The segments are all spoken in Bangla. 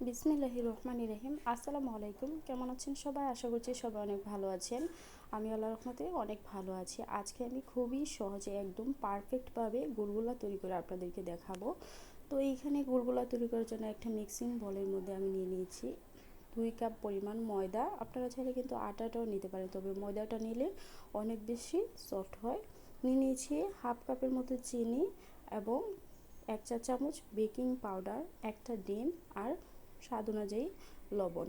বিসমিল্লাহি রহমান রহিম। আসসালামু আলাইকুম। কেমন আছেন সবাই? আশা করছি সবাই অনেক ভালো আছেন। আমি আল্লাহ রহমতে অনেক ভালো আছি। আজকে আমি খুবই সহজে একদম পারফেক্টভাবে গুলগুলা তৈরি করে আপনাদেরকে দেখাবো। তো এইখানে গুলগুলা তৈরি করার জন্য একটা মিক্সিং বলের মধ্যে আমি নিয়ে নিয়েছি। দুই কাপ পরিমাণ ময়দা। আপনারা চাইলে কিন্তু আটাটাও নিতে পারেন, তবে ময়দাটা নিলে অনেক বেশি সফট হয়। নিয়ে নিয়েছি হাফ কাপের মতো চিনি এবং এক চা চামচ বেকিং পাউডার একটা ডিম আর স্বাদ অনুযায়ী লবণ।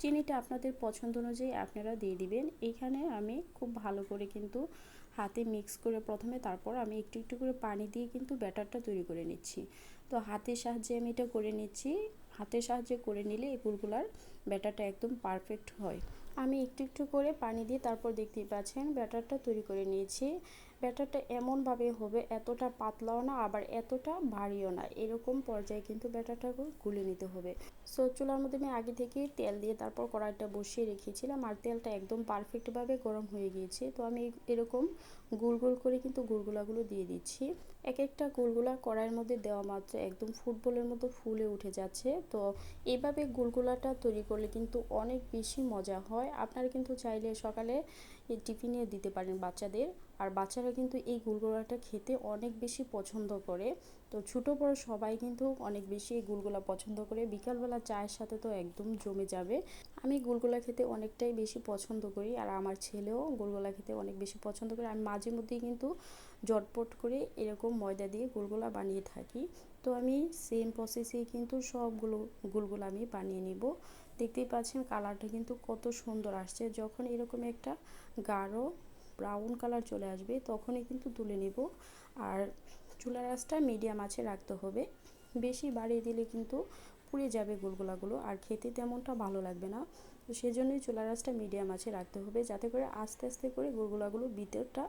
চিনিটা আপনাদের পছন্দ অনুযায়ী আপনারা দিয়ে দিবেন। এইখানে আমি খুব ভালো করে কিন্তু হাতে মিক্স করে প্রথমে তারপর আমি একটু একটু করে পানি দিয়ে কিন্তু ব্যাটারটা তৈরি করে নিচ্ছি। তো হাতের সাহায্যে আমি এটা করে নিচ্ছি। হাতের সাহায্যে করে নিলে এই গুলগুলার ব্যাটারটা একদম পারফেক্ট হয়। আমি একটু একটু করে পানি দিয়ে তারপর দেখতেই পাচ্ছেন ব্যাটারটা তৈরি করে নিয়েছি। ব্যাটারটা এমনভাবে হবে, এতটা পাতলাও না, আবার এতটা ভারীও না। এরকম পর্যায়ে কিন্তু ব্যাটারটা গুলে নিতে হবে। সো চুলার মধ্যে আমি আগে থেকে তেল দিয়ে তারপর কড়াইটা বসিয়ে রেখেছিলাম, আর তেলটা একদম পারফেক্টভাবে গরম হয়ে গিয়েছে। তো আমি এরকম গোল গোল করে কিন্তু গুলগুলাগুলো দিয়ে দিচ্ছি। এক একটা গুলগুলা কড়াইয়ের মধ্যে দেওয়া মাত্র একদম ফুটবলের মতো ফুলে উঠে যাচ্ছে। তো এভাবে গুলগুলাটা তৈরি করলে কিন্তু অনেক বেশি মজা হয়। আপনারা কিন্তু চাইলে সকালে টিফিনে দিতে পারেন বাচ্চাদের। আর বাচ্চারা কিন্তু এই গুলগুলাটা খেতে অনেক বেশি পছন্দ করে। তো ছোটো বড়ো সবাই কিন্তু অনেক বেশি এই গুলগুলা পছন্দ করে। বিকালবেলা চায়ের সাথে তো একদম জমে যাবে। আমি গুলগুলা খেতে অনেকটাই বেশি পছন্দ করি। আর আমার ছেলেও গুলগুলা খেতে অনেক বেশি পছন্দ করে। আমি মাঝে মধ্যেই কিন্তু জটপট করে এরকম ময়দা দিয়ে গুলগুলা বানিয়ে থাকি। তো আমি সেম প্রসেসেই কিন্তু সবগুলো গুলগুলো আমি বানিয়ে নিব। দেখতেই পাচ্ছেন কালারটা কিন্তু কত সুন্দর আসছে। যখন এরকম একটা গাঢ় ব্রাউন কালার চলে আসবে, তখনই কিন্তু তুলে নেব। আর চুলার আঁচটা মিডিয়াম আছে রাখতে হবে। বেশি বাড়িয়ে দিলে কিন্তু পুড়ে যাবে গুলগুলাগুলো, আর খেতে তেমনটা ভালো লাগবে না। তো সেজন্যই চুলার আঁচটা মিডিয়াম আছে রাখতে হবে, যাতে করে আস্তে আস্তে করে গুলগুলাগুলো ভিতরটা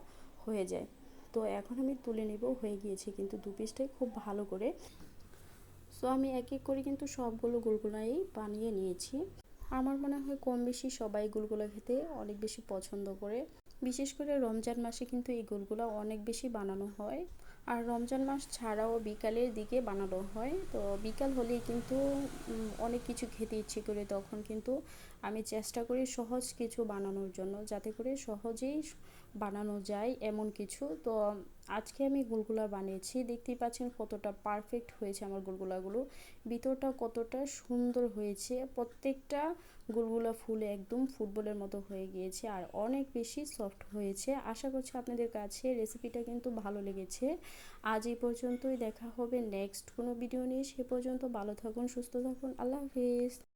হয়ে যায়। তো এখন আমি তুলে নেব, হয়ে গিয়েছে কিন্তু দু পিসটাই খুব ভালো করে। সো আমি এক এক করে কিন্তু সবগুলো গুলগুলাই বানিয়ে নিয়েছি। আমার মনে হয় কম বেশি সবাই গুলগুলা খেতে অনেক বেশি পছন্দ করে। বিশেষ করে রমজান মাসে কিন্তু এই গুলগুলা অনেক বেশি বানানো হয়। আর রমজান মাস ছাড়াও বিকালের দিকে বানানো হয়। তো বিকাল হলেই কিন্তু অনেক কিছু খেতে ইচ্ছে করে। তখন কিন্তু আমি চেষ্টা করি সহজ কিছু বানানোর জন্য, যাতে করে সহজেই বানানো যায় এমন কিছু। তো আজকে আমি গুলগুলা বানিয়েছি। দেখতেই পাচ্ছেন কতটা পারফেক্ট হয়েছে আমার গুলগুলাগুলো। ভিতরটা কতটা সুন্দর হয়েছে। প্রত্যেকটা গুলগুলা ফুলে একদম ফুটবলের মতো হয়ে গিয়েছে আর অনেক বেশি সফট হয়েছে। আশা করছি আপনাদের কাছে রেসিপিটা কিন্তু ভালো লেগেছে। আজ এই পর্যন্তই দেখা হবে নেক্সট কোনো ভিডিও নিয়ে। সে পর্যন্ত ভালো থাকুন, সুস্থ থাকুন। আল্লাহ হাফিজ।